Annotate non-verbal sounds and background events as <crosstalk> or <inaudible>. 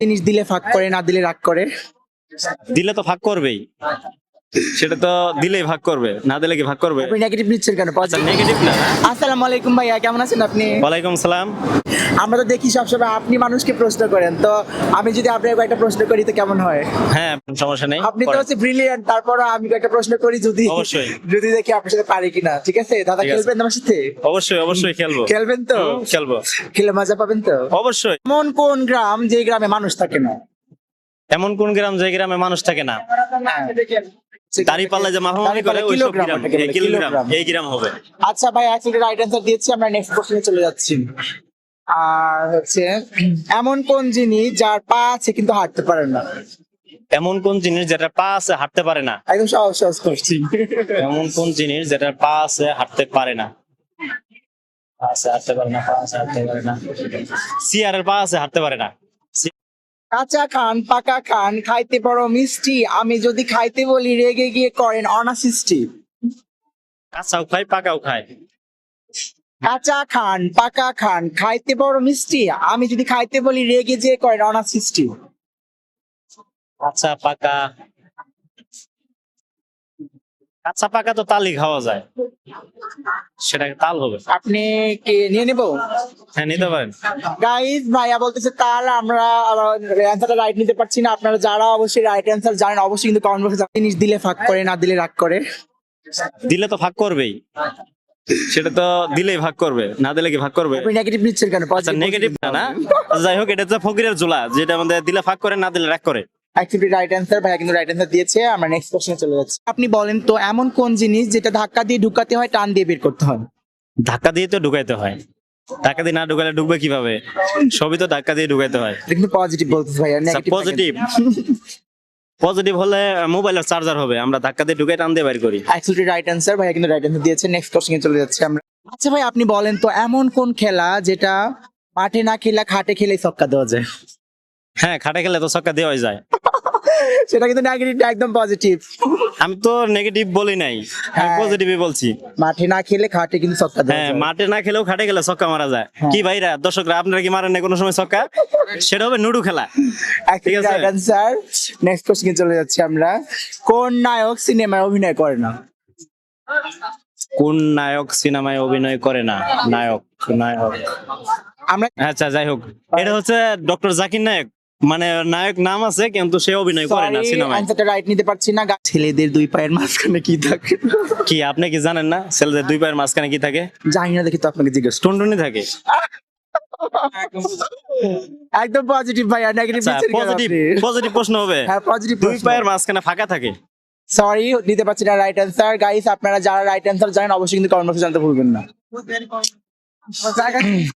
জিনিস দিলে ফাঁক করে না দিলে রাগ করে। দিলে তো ফাঁক করবেই। সেটা তো দিলেই ভাগ করবে না দিলে কি ভাগ করবে? আপনি নেগেটিভ নিচ্ছেন কেন? আচ্ছা নেগেটিভ না। আসসালামু আলাইকুম ভাইয়া কেমন আছেন আপনি? ওয়ালাইকুম সালাম। আমরা তো দেখি সবসময় আপনি মানুষকে প্রশ্ন করেন তো আমি যদি আপনাকে একটা প্রশ্ন করি তো কেমন হয়? হ্যাঁ সমস্যা নেই আপনি তো হচ্ছে ব্রিলিয়ান্ট তারপর আমি একটা প্রশ্ন করি যদি অবশ্যই। যদি দেখি আপনার সাথে পারি কিনা ঠিক আছে? দাদা খেলবেন আমার সাথে? অবশ্যই অবশ্যই খেলব। খেলবেন তো? খেলব। খেলে মজা পাবেন তো? অবশ্যই। এমন কোন গ্রাম যে গ্রামে মানুষ থাকে না? এমন কোন গ্রাম যে গ্রামে মানুষ থাকে না? দাড়ি পাল্লা যে মাফামাফি করে ওই সব গ্রাম ওটাকে বলে, এই কিলোগ্রাম কিলোগ্রাম। এই গ্রাম হবে। আচ্ছা ভাই অ্যাকচুয়ালি রাইট অ্যান্সার দিয়েছি আমরা নেক্সট কোশ্চেনে চলে যাচ্ছি। আর হচ্ছে এমন কোন জিনিস যার পা আছে কিন্তু হাঁটতে পারে না? এমন কোন জিনিস যেটা পা আছে হাঁটতে পারে না? একদম সহজ সহজ করছি এমন কোন জিনিস যেটা পা আছে হাঁটতে পারে না? পা আছে হাঁটতে পারে না পা আছে হাঁটতে পারে না। সিয়ারের পা আছে হাঁটতে পারে না। কাঁচা খান পাকা খান খাইতে পারো মিষ্টি আমি যদি খাইতে বলি রেগে গিয়ে করেন অনাসৃষ্টি। কাঁচাও খাই পাকাও খাই কাঁচা খান পাকা খান খাইতে বড় মিষ্টি আমি যদি খাইতে বলি রেগে যে করেন অনাসৃষ্টি। কাঁচা পাকা কাঁচা পাকা তো তালই খাওয়া যায়। সেটা তাল হবে। আপনি কি নিয়ে নেব? হ্যাঁ নিতে পারেন। গাইজ ভাইয়া বলতেছে তার আমরা অ্যান্সারটা রাইট নিতে পারছি না। আপনারা যারা অবশ্যই রাইট অ্যান্সার জানেন অবশ্যই কিন্তু কমেন্ট বক্সে জিনিস দিলে ফাঁক করে না দিলে রাগ করে। দিলে তো ভাগ করবেই। সেটা তো দিলেই ভাগ করবে না দিলে কি ভাগ করবে? আপনি নেগেটিভ নিচ্ছেন কেন? আচ্ছা নেগেটিভ না না। যাই হোক এটা হচ্ছে ফকিরের জোলা যেটা আমাদের দিলে ভাগ করে না দিলে রাগ করে। অ্যাকচুয়ালি রাইট অ্যান্সার ভাইয়া কিন্তু রাইট অ্যান্সার দিয়েছে আমরা নেক্সট কোশ্চেনে চলে যাচ্ছি। আপনি বলেন তো এমন কোন জিনিস যেটা ধাক্কা দিয়ে ঢুকাতে হয় টান দিয়ে বের করতে হয়? ধাক্কা দিয়ে তো ঢুকাইতে হয়। ধাক্কা দিয়ে না ঢুকালে ঢুকবে কীভাবে? সবই তো ধাক্কা দিয়ে ঢুকাইতে হয়। এটা কিন্তু পজিটিভ বলতেছে ভাইয়া নেগেটিভ পজিটিভ পজিটিভ হলে মোবাইলের চার্জার হবে। আমরা ধাক্কা দিয়ে ঢুকাই টান দিয়ে বাইর করি। অ্যাকচুয়ালি রাইট অ্যান্সার ভাইয়া কিন্তু রাইট অ্যান্সার দিয়েছে। নেক্সট কোশ্চেনে চলে যাচ্ছি আমরা। আচ্ছা ভাই আপনি বলেন তো এমন কোন খেলা যেটা মাঠে না খেলে খাটে খেলে ছক্কা দেওয়া যায়? হ্যাঁ খাটে খেলে তো ছক্কা দেওয়াই যায়। <laughs> সেটা কিন্তু নেগেটিভ একদম পজিটিভ আমি তো নেগেটিভ বলি নাই আমি হ্যাঁ। পজিটিভই বলছি। মাঠে না খেলে খাটে কিন্তু ছক্কা দেওয়া হ্যাঁ মাঠে না খেলেও খাটে গেলে ছক্কা মারা যায়। হ্যাঁ। কি ভাইরা দর্শকরা আপনারা কি মারেন না কোনো সময় ছক্কা? সেটা হবে নুডু খেলা। ঠিক আছে। অ্যান্সার নেক্সট কোশ্চেনে চলে যাচ্ছি আমরা। কোন নায়ক সিনেমায় অভিনয় করে না? কোন নায়ক সিনেমায় অভিনয় করে না? নায়ক নায়ক। আমরা আচ্ছা যাই হোক। এটা হচ্ছে ডক্টর জাকির নায়ক। মানে নায়ক নাম আছে কিন্তু সে অভিনয় করে না সিনেমায়। অ্যান্সারটা রাইট নিতে পারছি না। ছেলেদের দুই পায়ের মাঝখানে কি থাকে? কি আপনি কি জানেন না ছেলেদের দুই পায়ের মাঝখানে কি থাকে? জানি না দেখি তো আপনাকে জিজ্ঞেস টুনটুনি থাকে। একদম পজিটিভ ভাইয়া নেগেটিভ পজিটিভ পজিটিভ প্রশ্ন হবে। হ্যাঁ পজিটিভ দুই পায়ের মাঝখানে ফাঁকা থাকে। সরি দিতে পারছি না রাইট অ্যান্সার গাইস আপনারা যারা রাইট অ্যান্সার জানেন অবশ্যই কিন্তু কমেন্ট বক্সে জানতে ভুলবেন না।